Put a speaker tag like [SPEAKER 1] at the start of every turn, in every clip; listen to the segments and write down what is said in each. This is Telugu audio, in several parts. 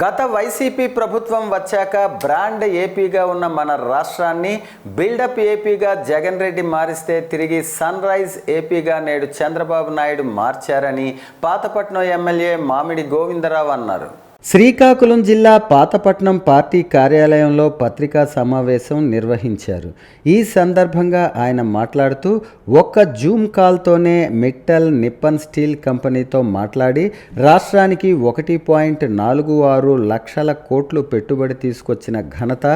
[SPEAKER 1] గత వైసీపీ ప్రభుత్వం వచ్చాక బ్రాండ్ ఏపీగా ఉన్న మన రాష్ట్రాన్ని బిల్డప్ ఏపీగా జగన్ రెడ్డి మారిస్తే తిరిగి సన్ రైజ్ ఏపీగా నేడు చంద్రబాబు నాయుడు మార్చారని పాతపట్నం ఎమ్మెల్యే మామిడి గోవిందరావు అన్నారు. శ్రీకాకుళం జిల్లా పాతపట్నం పార్టీ కార్యాలయంలో పత్రికా సమావేశం నిర్వహించారు. ఈ సందర్భంగా ఆయన మాట్లాడుతూ ఒక్క జూమ్ కాల్తోనే మిట్టల్ నిప్పన్ స్టీల్ కంపెనీతో మాట్లాడి రాష్ట్రానికి ఒకటి పాయింట్ నాలుగు ఆరు లక్షల కోట్లు పెట్టుబడి తీసుకొచ్చిన ఘనత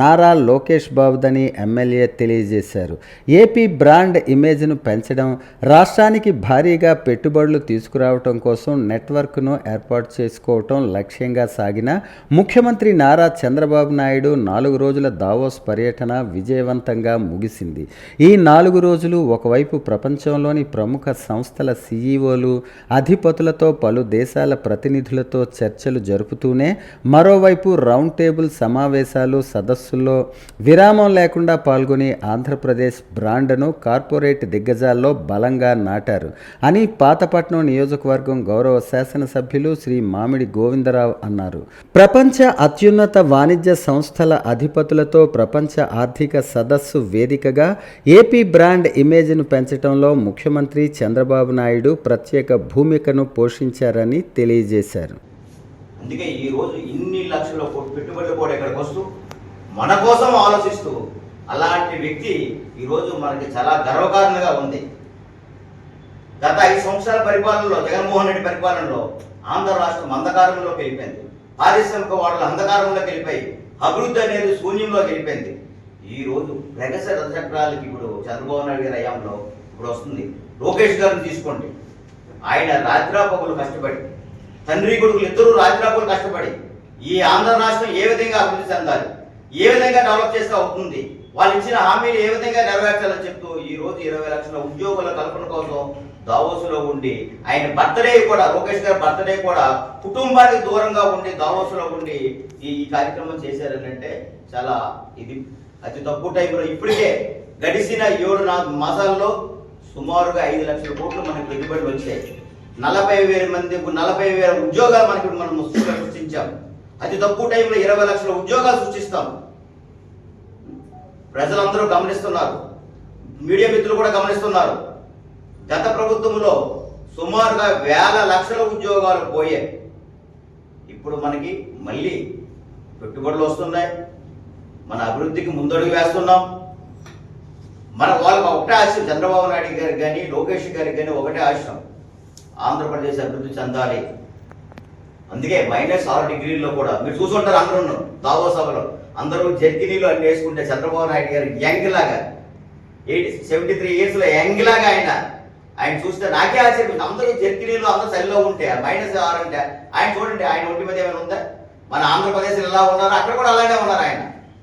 [SPEAKER 1] నారా లోకేష్ బాబుదని ఎమ్మెల్యే తెలియజేశారు. ఏపీ బ్రాండ్ ఇమేజ్ను పెంచడం రాష్ట్రానికి భారీగా పెట్టుబడులు తీసుకురావటం కోసం నెట్వర్క్ను ఏర్పాటు చేసుకోవటం లక్ష్యం లక్ష్యంగా సాగిన ముఖ్యమంత్రి నారా చంద్రబాబు నాయుడు నాలుగు రోజుల దావోస్ పర్యటన విజయవంతంగా ముగిసింది. ఈ నాలుగు రోజులు ఒకవైపు ప్రపంచంలోని ప్రముఖ సంస్థల సీఈఓలు అధిపతులతో పలు దేశాల ప్రతినిధులతో చర్చలు జరుపుతూనే మరోవైపు రౌండ్ టేబుల్ సమావేశాలు సదస్సుల్లో విరామం లేకుండా పాల్గొని ఆంధ్రప్రదేశ్ బ్రాండ్ను కార్పొరేట్ దిగ్గజాల్లో బలంగా నాటారు. అని పాతపట్నం నియోజకవర్గం గౌరవ శాసనసభ్యులు శ్రీ మామిడి గోవిందరావు అన్నారు. ప్రపంచ అత్యున్నత వాణిజ్య సంస్థల అధిపతులతో ప్రపంచ ఆర్థిక సదస్సు వేదికగా ఏపీ బ్రాండ్ ఇమేజ్ను పెంచడంలో ముఖ్యమంత్రి చంద్రబాబు నాయుడు ప్రత్యేక భూమికను పోషించారని తెలియజేశారు.
[SPEAKER 2] అందుకే ఈ రోజు ఇన్ని లక్షల కోట్ల పెట్టుబడులు కూడా ఇక్కడికి వస్తూ మన కోసం ఆలోచిస్తూ అలాంటి వ్యక్తి ఈరోజు మనకి చాలా గర్వకారణంగా ఉంది. గత ఐదు సంవత్సరాల పరిపాలనలో జగన్మోహన్ రెడ్డి పరిపాలనలో ఆంధ్ర రాష్ట్రం అంధకారంలోకి వెళ్ళిపోయింది. పారిశ్రామిక వాడలు అంధకారంలోకి వెళ్ళిపోయి అభివృద్ధి అనేది శూన్యంలోకి వెళ్ళిపోయింది. ఈ రోజు ప్రగస రథచక్రాలకి ఇప్పుడు చంద్రబాబు నాయుడు గారి హయాంలో ఇప్పుడు వస్తుంది. లోకేష్ గారిని తీసుకోండి. ఆయన రాత్రాపగులు కష్టపడి తండ్రి కొడుకులు ఇద్దరు రాత్రాపగులు కష్టపడి ఈ ఆంధ్ర రాష్ట్రం ఏ విధంగా అభివృద్ధి చెందాలి ఏ విధంగా డెవలప్ చేస్తే అవుతుంది వాళ్ళు ఇచ్చిన హామీలు ఏ విధంగా నెరవేర్చాలని చెప్తూ ఈ రోజు ఇరవై లక్షల ఉద్యోగుల కల్పన కోసం దావోసులో ఉండి ఆయన బర్త్డే కూడా లోకేష్ గారి బర్త్డే కూడా కుటుంబానికి దూరంగా ఉండి దావోసులో ఉండి ఈ కార్యక్రమం చేశారనంటే చాలా ఇది అతి తక్కువ టైంలో ఇప్పటికే గడిచిన ఏడు నాలుగు మాసాల్లో సుమారుగా ఐదు లక్షల కోట్లు మనకి పెట్టుబడులు వచ్చాయి. నలభై వేల మంది నలభై వేల ఉద్యోగాలు మనకి మనం సృష్టించాం. అతి తక్కువ టైంలో ఇరవై లక్షల ఉద్యోగాలు సృష్టిస్తాం. ప్రజలందరూ గమనిస్తున్నారు. మీడియా మిత్రులు కూడా గమనిస్తున్నారు. గత ప్రభుత్వంలో సుమారుగా వేల లక్షల ఉద్యోగాలు పోయాయి. ఇప్పుడు మనకి మళ్ళీ పెట్టుబడులు వస్తున్నాయి. మన అభివృద్ధికి ముందడుగు వేస్తున్నాం. మన వాళ్ళకి ఒకటే ఆశయం చంద్రబాబు నాయుడు గారికి కానీ లోకేష్ గారికి కానీ ఒకటే ఆశయం. ఆంధ్రప్రదేశ్ అభివృద్ధి చెందాలి. అందుకే మైనస్ ఆరు డిగ్రీల్లో కూడా మీరు చూసుంటారు అందరూ. దావో సభలో అందరూ జర్కినీలు అన్ని వేసుకుంటే చంద్రబాబు నాయుడు గారు యంగ్ లాగా ఎయిట్ సెవెంటీ త్రీ ఇయర్స్లో యంగ్ లాగా ఆయన. ఆయన చూస్తే నాకే ఆశ్చర్యం అందరూ జర్కినీలు అందరూ చలిలో ఉంటే మైనస్ ఆరు అంటే ఆయన చూడండి ఆయన ఒంటి మీద ఏమైనా ఉందా? మన ఆంధ్రప్రదేశ్ ఎలా ఉన్నారు? అక్కడ కూడా అలానే ఉన్నారు ఆయన.